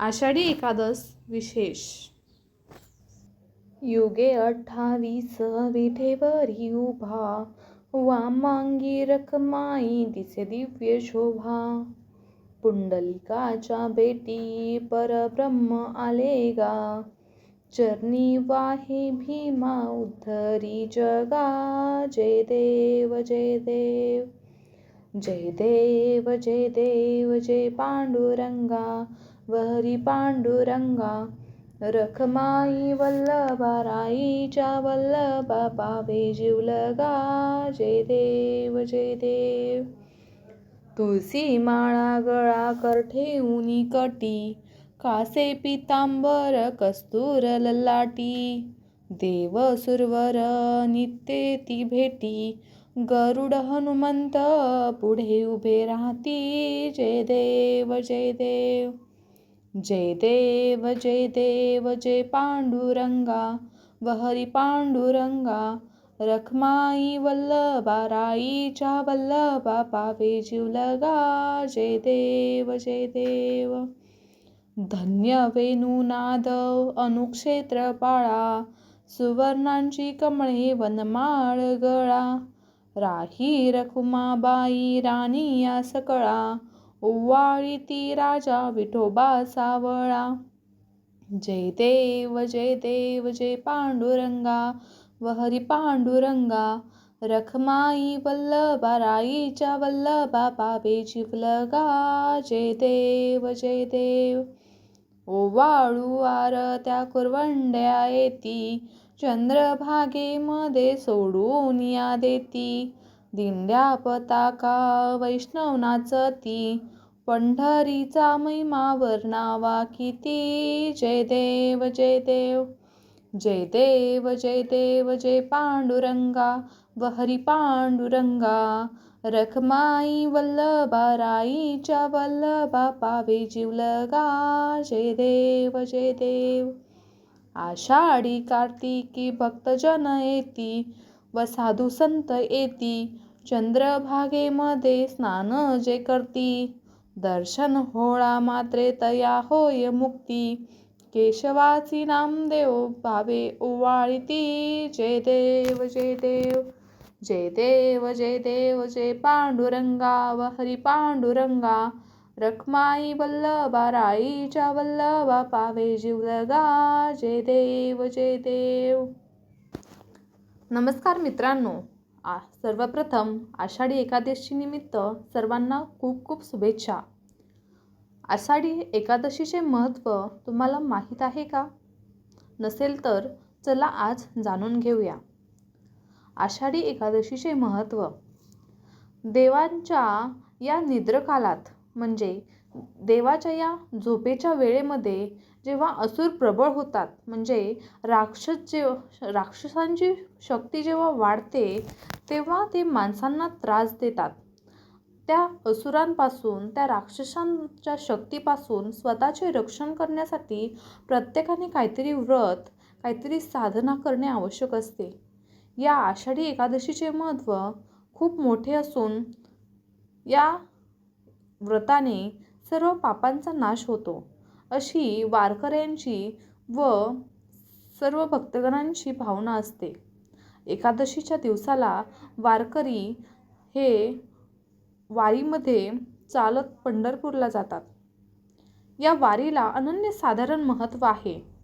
आषाढी एकादश विशेष. युगे अठ्ठावीस विठेवरी उभा वामांगी रखमाई दिसे दिव्य शोभा. पुंडलिकाच्या बेटी परब्रह्म आले गा चरणी वाहे भीमा उद्धरी जगा. जय देव जय देव. जय देव जय देव जय पांडुरंगा. वहरी पांडुरंगा रखमाई वल्लभा राईच्या वल्लभा पावे जीवलगा जय देव जय देव. तुळसी माळा गळा कर ठेवूनी कटी कासे पितांबर कस्तूर ललाटी. देव सुरवर नित्ये ती भेटी गरुड हनुमंत पुढे उभे राहती. जय देव जय देव. जय देव जय देव जय पांडुरंगा वहरी पांडुरंगा रखमाई वल्लभा राईच्या वल्लभा पावे जीवलगा जय देव जय देव. धन्य वेणुनाद अनुक्षेत्र पाळा सुवर्णांची कमळे वनमाळ गळा. राही रखुमाबाई राणी या सकळा ओवाळी ती राजा विठोबा सावळा. जय देव जय देव जय पांडुरंगा वहरी पांडुरंगा. रखमाई वल्लभा राईच्या वल्लभा पावे जीवलगा जय देव जय देव. ओवाळू आरत्या कुरवंड्या येती. चंद्रभागेमध्ये सोडून या देती. दिंड्या पताका वैष्णव नाचती पंढरीचा महिमा वर्णावा किती. जय देव जय देव. जय देव जय देव जय पांडुरंगा. वहरी पांडुरंगा. रखमाई वल्लभा राईच्या वल्लभा पावे जिवलगा जय देव जय देव. आषाढी कार्तिकी भक्तजन येती. व साधू संत येती चंद्रभागेमध्ये स्नान जे करती. दर्शन होळा मात्रे तया होय मुक्ती. केशवाची नामदेव भावे ओवाळीती जय देव जय देव जय देव जय देव जय पांडुरंगा व हरी पांडुरंगा. रखमाई वल्लभा राईच्या वल्लभा पावे जीवलगा जय देव जय देव. नमस्कार मित्रांनो. आ सर्वप्रथम आषाढी एकादशी निमित्त सर्वांना खूप खूप शुभेच्छा. आषाढी एकादशीचे महत्त्व तुम्हाला माहीत आहे का? नसेल तर चला आज जाणून घेऊया. आषाढी एकादशीचे महत्त्व देवांच्या या निद्रकालात म्हणजे देवाच्या या झोपेच्या वेळेमध्ये जेव्हा असुर प्रबळ होतात म्हणजे राक्षस जे राक्षसांची शक्ती जेव्हा वाढते तेव्हा ते माणसांना त्रास देतात. त्या असुरांपासून त्या राक्षसांच्या शक्तीपासून स्वतःचे रक्षण करण्यासाठी प्रत्येकाने काहीतरी व्रत काहीतरी साधना करणे आवश्यक असते. या आषाढी एकादशीचे महत्त्व खूप मोठे असून या व्रताने सर्व पापांचा नाश होतो. अशी वारकऱ्यांची व सर्व भक्तगणांची भावना असते. एकादशीच्या दिवसाला वारकरी हे वारीमध्ये चालत पंढरपूरला जातात. या वारीला अनन्यसाधारण महत्त्व आहे.